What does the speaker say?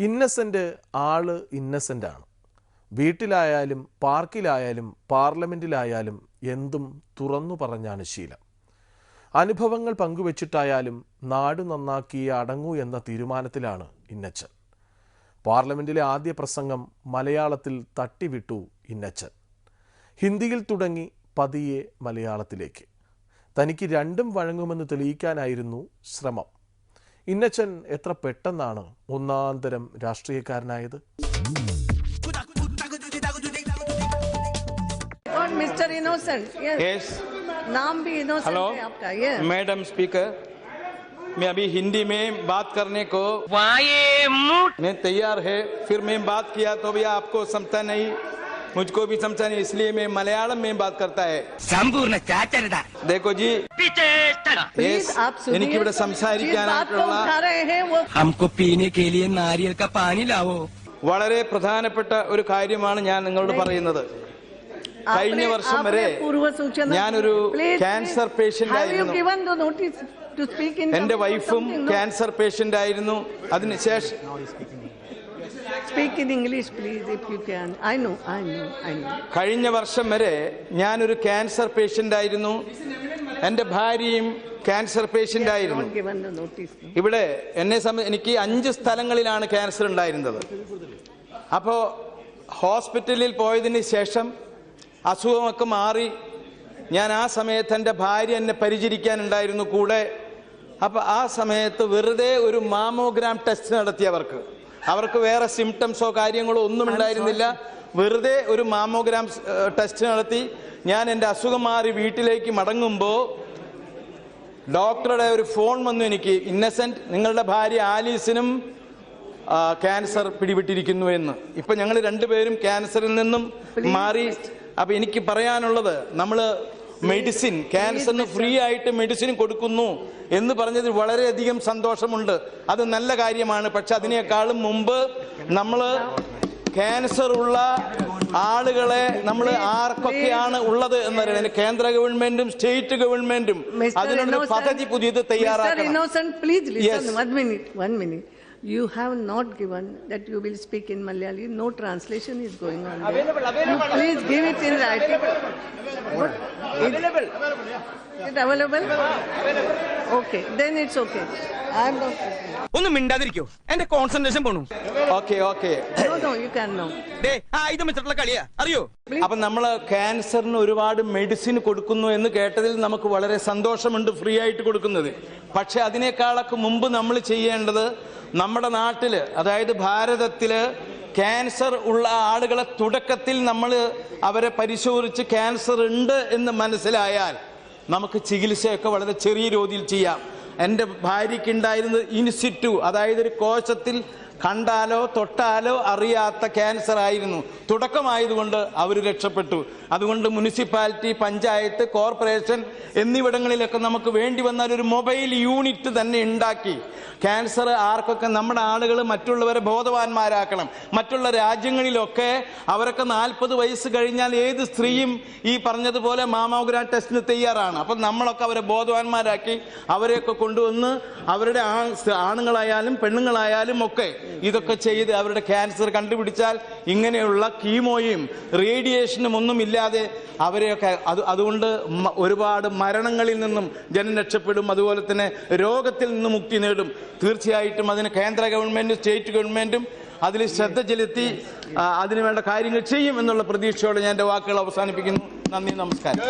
ഇന്നസെന്റ് ആൾ ഇന്നസെന്റ് ആണ്. വീട്ടിലായാലും പാർക്കിലായാലും പാർലമെന്റിലായാലും എന്തും തുറന്നു പറഞ്ഞാണ് ശീലം. അനുഭവങ്ങൾ പങ്കുവച്ചിട്ടായാലും നാട് നന്നാക്കി അടങ്ങൂ എന്ന തീരുമാനത്തിലാണ് ഇന്നച്ചൻ. പാർലമെന്റിലെ ആദ്യ പ്രസംഗം മലയാളത്തിൽ തട്ടിവിട്ടു ഇന്നച്ചൻ. ഹിന്ദിയിൽ തുടങ്ങി പതിയെ മലയാളത്തിലേക്ക്. തനിക്ക് രണ്ടും വഴങ്ങുമെന്ന് തെളിയിക്കാനായിരുന്നു ശ്രമം. ഇന്നച്ചൻ എത്ര പെട്ടെന്നാണ് ഒന്നാന്തരം രാഷ്ട്രീയക്കാരനായത് और मिस्टर इनोसेंट यस यस नाम भी इनोसेंट हेलो है आपका यस मैडम स्पीकर मैं अभी हिंदी में बात करने को मैं तैयार है फिर मैं बात किया तो भी आपको समझता नहीं मुझको भी समझा नहीं इसलिए मैं मलयालम में बात करता है സമ്പൂർണ്ണ ചാറ്റരുത देखो जी प्लीज yes, आप सुनिए എനിക്കിവിടെ जिस बात को സംസാരിക്കാനായിട്ടുള്ള उठा रहे हैं वो हमको पीने के लिए नारियल का पानी लाओ വളരെ പ്രധാനപ്പെട്ട ഒരു കാര്യമാണ് ഞാൻ നിങ്ങളോട് പറയുന്നത് കഴിഞ്ഞ आपने- വർഷം आपने വരെ पूर्व सूचना ഞാനൊരു Please, cancer please. Patient Have you ആയിരുന്നു given the notice to speak in എന്റെ something or വൈഫും something? No. ക്യാൻസർ പേഷ്യന്റ് ആയിരുന്നു അതിനുശേഷം Speak in English please if you can I know I know I know കഴിഞ്ഞ വർഷം വരെ ഞാൻ ഒരു ക്യാൻസർ പേഷ്യന്റ് ആയിരുന്നു. എന്റെ ഭാര്യയും ക്യാൻസർ പേഷ്യന്റ് ആയിരുന്നു. ഇവിടെ എന്നെ സംബന്ധിച്ച് എനിക്ക് അഞ്ച് സ്ഥലങ്ങളിലാണ് ക്യാൻസർ ഉണ്ടായിരുന്നത്. അപ്പോൾ ഹോസ്പിറ്റലിൽ പോയതിന് ശേഷം അസുഖമൊക്കെ മാറി. ഞാൻ ആ സമയത്ത് എന്റെ ഭാര്യ എന്നെ പരിചരിക്കാനുണ്ടായിരുന്നു കൂടെ. അപ്പോൾ ആ സമയത്ത് വെറുതെ ഒരു മാമോഗ്രാം ടെസ്റ്റ് നടത്തിയവർക്ക് അവർക്ക് വേറെ സിംറ്റംസോ കാര്യങ്ങളോ ഒന്നും ഉണ്ടായിരുന്നില്ല. വെറുതെ ഒരു മാമോഗ്രാം ടെസ്റ്റ് നടത്തി. ഞാൻ എന്റെ അസുഖം മാറി വീട്ടിലേക്ക് മടങ്ങുമ്പോൾ ഡോക്ടറുടെ ഒരു ഫോൺ വന്നു എനിക്ക്. ഇന്നസെന്റ് നിങ്ങളുടെ ഭാര്യ ആലീസിനും ക്യാൻസർ പിടിപെട്ടിരിക്കുന്നു എന്ന്. ഇപ്പൊ ഞങ്ങൾ രണ്ടുപേരും ക്യാൻസറിൽ നിന്നും മാറി. അപ്പൊ എനിക്ക് പറയാനുള്ളത് നമ്മൾ മെഡിസിൻ ക്യാൻസറിന് ഫ്രീ ആയിട്ട് മെഡിസിൻ കൊടുക്കുന്നു എന്ന് പറഞ്ഞതിൽ വളരെയധികം സന്തോഷമുണ്ട് അത് നല്ല കാര്യമാണ് പക്ഷെ അതിനേക്കാളും മുമ്പ് നമ്മൾ ക്യാൻസർ ഉള്ള ആളുകളെ നമ്മൾ ആർക്കൊക്കെയാണ് ഉള്ളത് എന്നറിയണം കേന്ദ്ര ഗവൺമെന്റും സ്റ്റേറ്റ് ഗവൺമെന്റും. അതിനൊരു പദ്ധതി പുതിയത്. തയ്യാറാക്കണം Innocent, please listen. Yes. One minute, one minute. You have not given that you will speak in Malayali. No translation is going on. Available, available. You please give it in writing. What? Available. Is it available? Okay, then it's okay. ഒന്നും മിണ്ടാതിരിക്കോ എന്റെ concentration പോണു okay okay No, no, you can know. ഡേ ആയുധം വെച്ചിട്ടുള്ള കളിയാ അറിയോ അപ്പൊ നമ്മൾ ക്യാൻസറിന് ഒരുപാട് മെഡിസിൻ കൊടുക്കുന്നു എന്ന് കേട്ടതിൽ നമുക്ക് വളരെ സന്തോഷമുണ്ട് ഫ്രീ ആയിട്ട് കൊടുക്കുന്നത് പക്ഷെ അതിനേക്കാളൊക്കെ മുമ്പ് നമ്മൾ ചെയ്യേണ്ടത് നമ്മുടെ നാട്ടിൽ അതായത് ഭാരതത്തിൽ ക്യാൻസർ ഉള്ള ആളുകളെ തുടക്കത്തിൽ നമ്മൾ അവരെ പരിശോധിച്ച് ക്യാൻസർ ഉണ്ട് എന്ന് മനസ്സിലായാൽ നമുക്ക് ചികിത്സയൊക്കെ വളരെ ചെറിയ രീതിയിൽ ചെയ്യാം. എന്റെ ഭാര്യയ്ക്ക് ഉണ്ടായിരുന്നത് ഇൻസിറ്റു അതായത് ഒരു കോശത്തിൽ കണ്ടാലോ തൊട്ടാലോ അറിയാത്ത ക്യാൻസർ ആയിരുന്നു. തുടക്കമായതുകൊണ്ട് അവർ രക്ഷപ്പെട്ടു. അതുകൊണ്ട് മുനിസിപ്പാലിറ്റി പഞ്ചായത്ത് കോർപ്പറേഷൻ എന്നിവിടങ്ങളിലൊക്കെ നമുക്ക് വേണ്ടി വന്നാൽ ഒരു മൊബൈൽ യൂണിറ്റ് തന്നെ ഉണ്ടാക്കി. ക്യാൻസർ ആർക്കൊക്കെ നമ്മുടെ ആളുകൾ മറ്റുള്ളവരെ ബോധവാന്മാരാക്കണം. മറ്റുള്ള രാജ്യങ്ങളിലൊക്കെ അവരൊക്കെ നാൽപ്പത് വയസ്സ് കഴിഞ്ഞാൽ ഏത് സ്ത്രീയും ഈ പറഞ്ഞതുപോലെ മാമോഗ്രാം ടെസ്റ്റിന് തയ്യാറാണ്. അപ്പം നമ്മളൊക്കെ അവരെ ബോധവാന്മാരാക്കി അവരെയൊക്കെ കൊണ്ടുവന്ന് അവരുടെ ആണുങ്ങളായാലും പെണ്ണുങ്ങളായാലും ഒക്കെ ഇതൊക്കെ ചെയ്ത് അവരുടെ ക്യാൻസർ കണ്ടുപിടിച്ചാൽ ഇങ്ങനെയുള്ള കീമോയും റേഡിയേഷനും ഒന്നും ഇല്ലാതെ അവരെയൊക്കെ അത് അതുകൊണ്ട് ഒരുപാട് മരണങ്ങളിൽ നിന്നും ജനം രക്ഷപ്പെടും. അതുപോലെ തന്നെ രോഗത്തിൽ നിന്ന് മുക്തി നേടും. തീർച്ചയായിട്ടും അതിന് കേന്ദ്ര ഗവൺമെന്റും സ്റ്റേറ്റ് ഗവൺമെന്റും അതിൽ ശ്രദ്ധ ചെലുത്തി അതിനുവേണ്ട കാര്യങ്ങൾ ചെയ്യും എന്നുള്ള പ്രതീക്ഷയോടെ ഞാൻ എന്റെ വാക്കുകൾ അവസാനിപ്പിക്കുന്നു. നന്ദി നമസ്കാരം.